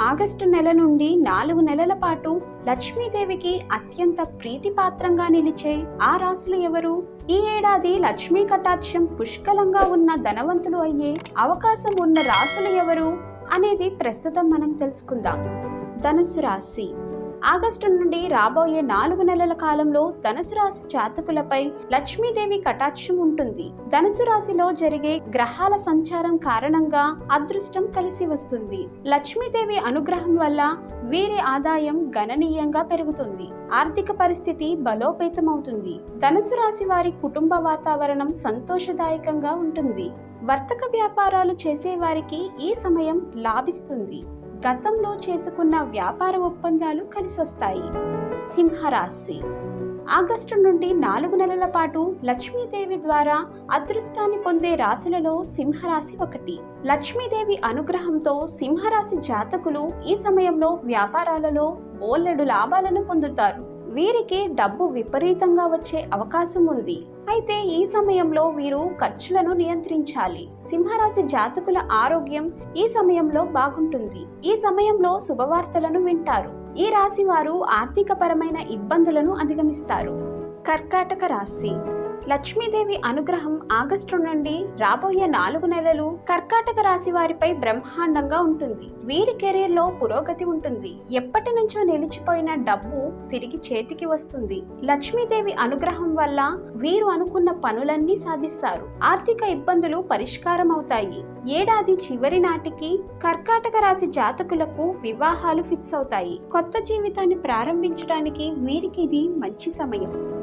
August నెల నుండి నాలుగు నెలల పాటు లక్ష్మీదేవికి అత్యంత ప్రీతిపాత్రంగా నిలిచే ఆ రాసులు ఎవరు? ఈ ఏడాది లక్ష్మీ కటాక్షం పుష్కలంగా ఉన్న ధనవంతులు అయ్యే అవకాశం ఉన్న రాసులు ఎవరు? అనేది ప్రస్తుతం మనం తెలుసుకుందాం. ధనుసు రాశి. ఆగస్టు నుండి రాబోయే నాలుగు నెలల కాలంలో ధనుసు రాశి జాతకులపై లక్ష్మీదేవి కటాక్షం ఉంటుంది. ధనుసు రాశిలో జరిగే గ్రహాల సంచారం కారణంగా అదృష్టం కలిసి వస్తుంది. లక్ష్మీదేవి అనుగ్రహం వల్ల వీరి ఆదాయం గణనీయంగా పెరుగుతుంది. ఆర్థిక పరిస్థితి బలోపేతమవుతుంది. ధనుసు రాశి వారి కుటుంబ వాతావరణం సంతోషదాయకంగా ఉంటుంది. వర్తక వ్యాపారాలు చేసే వారికి ఈ సమయం లాభిస్తుంది. గతంలో చేసుకున్న వ్యాపార ఒప్పందాలు కలిసొస్తాయి. సింహరాశి. ఆగస్టు నుండి నాలుగు నెలల పాటు లక్ష్మీదేవి ద్వారా అదృష్టాన్ని పొందే రాశులలో సింహరాశి ఒకటి. లక్ష్మీదేవి అనుగ్రహంతో సింహరాశి జాతకులు ఈ సమయంలో వ్యాపారాలలో బోలెడు లాభాలను పొందుతారు. వీరికి డబ్బు విపరీతంగా వచ్చే అవకాశం ఉంది. అయితే ఈ సమయంలో వీరు ఖర్చులను నియంత్రించాలి. సింహరాశి జాతకుల ఆరోగ్యం ఈ సమయంలో బాగుంటుంది. ఈ సమయంలో శుభవార్తలను వింటారు. ఈ రాశి వారు ఆర్థికపరమైన ఇబ్బందులను అధిగమిస్తారు. కర్కాటక రాశి లక్ష్మీదేవి అనుగ్రహం ఆగస్టు నుండి రాబోయే నాలుగు నెలలు కర్కాటక రాశి వారిపై బ్రహ్మాండంగా ఉంటుంది. వీరి కెరీర్లో పురోగతి ఉంటుంది. ఎప్పటి నుంచో నిలిచిపోయిన డబ్బు తిరిగి చేతికి వస్తుంది. లక్ష్మీదేవి అనుగ్రహం వల్ల వీరు అనుకున్న పనులన్నీ సాధిస్తారు. ఆర్థిక ఇబ్బందులు పరిష్కారం అవుతాయి. ఏడాది చివరి నాటికి కర్కాటక రాశి జాతకులకు వివాహాలు ఫిక్స్ అవుతాయి. కొత్త జీవితాన్ని ప్రారంభించడానికి వీరికి ఇది మంచి సమయం.